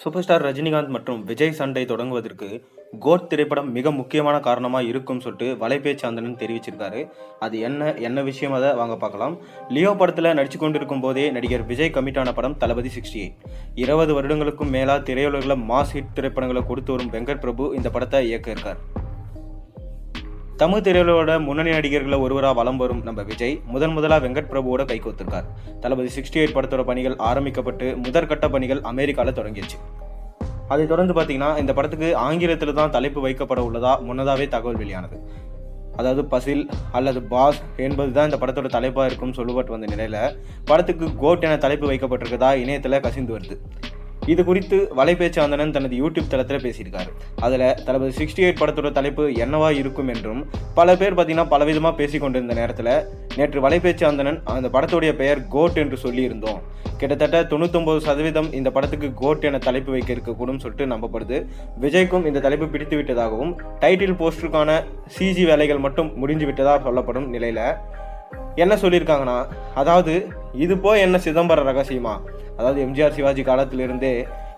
Super star Rajinikanth மற்றும் விஜய் சண்டை தொடங்குவதற்கு கோட் திரைப்படம் மிக முக்கியமான காரணமாக இருக்கும் சொல்லிட்டு வலைபேச்சு அந்தனன் தெரிவிச்சிருக்காரு. அது என்ன என்ன விஷயம் அதை வாங்க பார்க்கலாம். லியோ படத்தில் நடிச்சு கொண்டிருக்கும் போதே நடிகர் விஜய் கமிட்டான படம் தளபதி சிக்ஸ்டி எயிட். இருபது வருடங்களுக்கும் மேலாக திரையுலகில் மாஸ் ஹிட் திரைப்படங்களை கொடுத்து வரும் வெங்கட் பிரபு இந்த படத்தை இயக்க இருக்கார். தமிழ் திரையுலகோட முன்னணி நடிகர்களில் ஒருவராக வலம் வரும் நம்ம விஜய் முதன் முதலாக வெங்கட் பிரபுவோட கை தளபதி சிக்ஸ்டி எயிட் படத்தோட பணிகள் ஆரம்பிக்கப்பட்டு முதற்கட்ட பணிகள் அமெரிக்காவில் தொடங்கிடுச்சு. அதைத் தொடர்ந்து பார்த்தீங்கன்னா இந்த படத்துக்கு ஆங்கிலத்தில் தான் தலைப்பு வைக்கப்பட உள்ளதா முன்னதாகவே தகவல் வெளியானது. அதாவது பசில் அல்லது பாஸ் என்பது தான் இந்த படத்தோட தலைப்பாக இருக்கும்னு சொல்லப்பட்டு வந்த நிலையில் படத்துக்கு கோட் என தலைப்பு வைக்கப்பட்டிருக்கதா இணையத்தில் கசிந்து வருது. இது குறித்து வலைபேச்சு ஆந்தனன் தனது யூடியூப் தளத்தில் பேசியிருக்காரு. அதில் தளபதி சிக்ஸ்டி எயிட் படத்தோட தலைப்பு என்னவா இருக்கும் என்றும் பல பேர் பார்த்தீங்கன்னா பலவிதமாக பேசி கொண்டிருந்த நேரத்தில் நேற்று வலைபேச்சு ஆந்தனன் அந்த படத்துடைய பெயர் கோட் என்று சொல்லியிருந்தோம். கிட்டத்தட்ட தொண்ணூத்தொம்பது சதவீதம் இந்த படத்துக்கு கோட் என தலைப்பு வைக்க இருக்கக்கூடும் சொல்லிட்டு நம்பப்படுது. விஜய்க்கும் இந்த தலைப்பு பிடித்து விட்டதாகவும் டைட்டில் போஸ்டருக்கான சிஜி வேலைகள் மட்டும் முடிஞ்சு விட்டதாக சொல்லப்படும் நிலையில் என்ன சொல்லியிருக்காங்கன்னா அதாவது இது போய் என்ன சிதம்பர ரகசியமா? அதாவது எம்ஜிஆர் சிவாஜி காலத்திலிருந்தே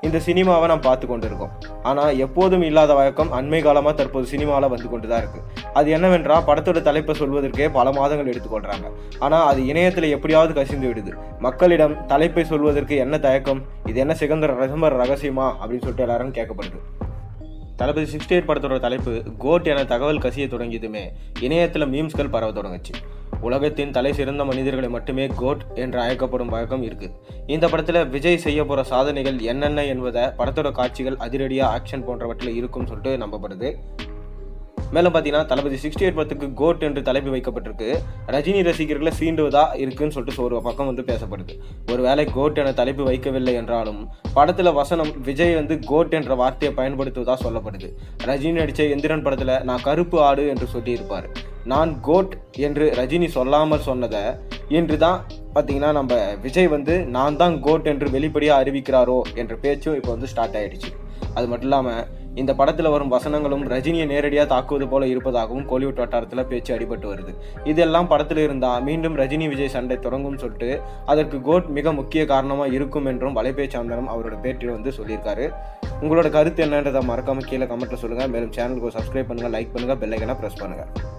இந்த சினிமாவை நாம் பார்த்து கொண்டிருக்கோம். ஆனால் எப்போதும் இல்லாத வழக்கம் அண்மை காலமாக தற்போது சினிமாவில் வந்து கொண்டு தான் இருக்குது அது என்னவென்றால் படத்தோட தலைப்பை சொல்வதற்கே பல மாதங்கள் எடுத்துக்கொள்கிறாங்க ஆனால் அது இணையத்தில் எப்படியாவது கசிந்து விடுது. மக்களிடம் தலைப்பை சொல்வதற்கு என்ன தயக்கம் இது என்ன சிகந்தர ரசம்பர் ரகசியமா அப்படின்னு சொல்லிட்டு எல்லாரும் கேட்கப்படுது. தளபதி சிக்ஸ்டி எயிட் படத்தோட தலைப்பு கோட் என தகவல் கசிய தொடங்கியதுமே இணையத்தில் மீம்ஸ்கள் பரவ தொடங்குச்சு. உலகத்தின் தலை சிறந்த மனிதர்களை மட்டுமே கோட் என்று அழைக்கப்படும் வழக்கம் இருக்கு. இந்த படத்தில் விஜய் செய்ய போகிற சாதனைகள் என்னென்ன என்பதை படத்தோட காட்சிகள் அதிரடியாக ஆக்ஷன் போன்றவற்றில் இருக்கும்னு சொல்லிட்டு நம்பப்படுது. மேலும் பார்த்தீங்கன்னா தளபதி சிக்ஸ்டி எயிட் படத்துக்கு கோட் என்று தலைப்பு வைக்கப்பட்டிருக்கு. ரஜினி ரசிகர்களை சீண்டுவதா இருக்குன்னு சொல்லிட்டு ஒரு பக்கம் வந்து பேசப்படுது. ஒருவேளை கோட் என தலைப்பு வைக்கவில்லை என்றாலும் படத்தில் வசனம் விஜய் வந்து கோட் என்ற வார்த்தையை பயன்படுத்துவதா சொல்லப்படுது. ரஜினி நடித்த எந்திரன் படத்தில் நான் கருப்பு ஆடு என்று சொல்லியிருப்பார். நான் கோட் என்று ரஜினி சொல்லாமல் சொன்னதை இன்று தான் பார்த்தீங்கன்னா நம்ம விஜய் வந்து நான் தான் கோட் என்று வெளிப்படையாக அறிவிக்கிறாரோ என்ற பேச்சும் இப்போ வந்து ஸ்டார்ட் ஆகிடுச்சு அது மட்டும் இல்லாமல் இந்த படத்தில் வரும் வசனங்களும் ரஜினியை நேரடியாக தாக்குவது போல இருப்பதாகவும் கோலிவுட் வட்டாரத்தில் பேச்சு அடிபட்டு வருது. இதெல்லாம் படத்தில் இருந்தால் மீண்டும் ரஜினி விஜய் சண்டை தொடங்கும் சொல்லிட்டு அதற்கு கோட் மிக முக்கிய காரணமாக இருக்கும் என்றும் வலைபேச்சாந்தனம் அவரோட பேட்டியில் வந்து சொல்லியிருக்காரு. உங்களோட கருத்து என்னன்றதை மறக்காமல் கீழே கமெண்ட்டில் சொல்லுங்கள் மேலும் சேனலுக்கு சப்ஸ்கிரைப் பண்ணுங்கள் லைக் பண்ணுங்கள் பெல்லைக்கனாக ப்ரெஸ் பண்ணுங்கள்